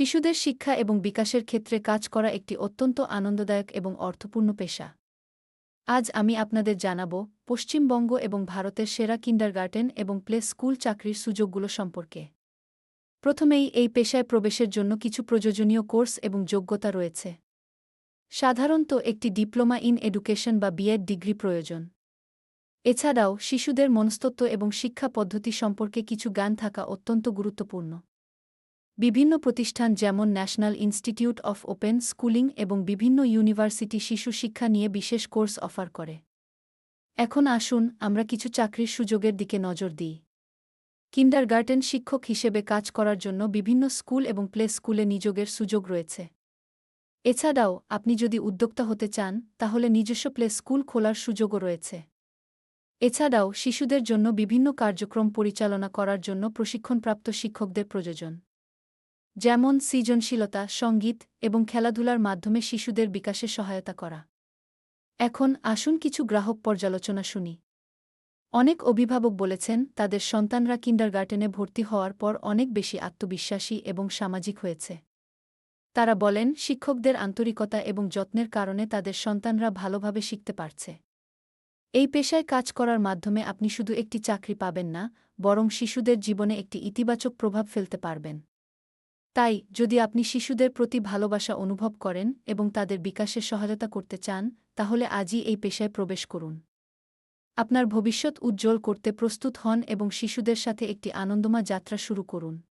শিশুদের শিক্ষা এবং বিকাশের ক্ষেত্রে কাজ করা একটি অত্যন্ত আনন্দদায়ক এবং অর্থপূর্ণ পেশা। আজ আমি আপনাদের জানাব পশ্চিমবঙ্গ এবং ভারতের সেরা কিন্ডারগার্টেন এবং প্লে স্কুল চাকরির সুযোগগুলো সম্পর্কে। প্রথমেই এই পেশায় প্রবেশের জন্য কিছু প্রয়োজনীয় কোর্স এবং যোগ্যতা রয়েছে। সাধারণত একটি ডিপ্লোমা ইন এডুকেশন বা বিএড ডিগ্রি প্রয়োজন। এছাড়াও শিশুদের মনস্তত্ত্ব এবং শিক্ষা পদ্ধতি সম্পর্কে কিছু জ্ঞান থাকা অত্যন্ত গুরুত্বপূর্ণ। বিভিন্ন প্রতিষ্ঠান যেমন national institute of open schooling এবং বিভিন্ন ইউনিভার্সিটি শিশু শিক্ষা নিয়ে বিশেষ কোর্স অফার করে। এখন আসুন, আমরা কিছু চাকরির সুযোগের দিকে নজর দিই। কিন্ডারগার্টেন শিক্ষক হিসেবে কাজ করার জন্য বিভিন্ন স্কুল এবং প্লে স্কুলে নিযোগের সুযোগ রয়েছে। এছাড়াও, আপনি যদি উদ্যোক্তা হতে চান, তাহলে নিজস্ব প্লে স্কুল খোলার সুযোগও রয়েছে। এছাড়াও, শিশুদের জন্য বিভিন্ন কার্যক্রম পরিচালনা করার জন্য প্রশিক্ষণপ্রাপ্ত শিক্ষকদের প্রয়োজন। যেমন সৃজনশীলতা, সংগীত এবং খেলাধুলার মাধ্যমে শিশুদের বিকাশে সহায়তা করা। এখন আসুন কিছু গ্রাহক পর্যালোচনা শুনি। অনেক অভিভাবক বলেছেন, তাদের সন্তানরা কিন্ডারগার্টেনে ভর্তি হওয়ার পর অনেক বেশি আত্মবিশ্বাসী এবং সামাজিক হয়েছে। তারা বলেন, শিক্ষকদের আন্তরিকতা এবং যত্নের কারণে তাদের সন্তানরা ভালোভাবে শিখতে পারছে। এই পেশায় কাজ করার মাধ্যমে আপনি শুধু একটি চাকরি পাবেন না, বরং শিশুদের জীবনে একটি ইতিবাচক প্রভাব ফেলতে পারবেন। তাই, যদি আপনি শিশুদের প্রতি ভালোবাসা অনুভব করেন এবং তাদের বিকাশে সহায়তা করতে চান, তাহলে আজই এই পেশায় প্রবেশ করুন। আপনার ভবিষ্যৎ উজ্জ্বল করতে প্রস্তুত হন এবং শিশুদের সাথে একটি আনন্দময় যাত্রা শুরু করুন।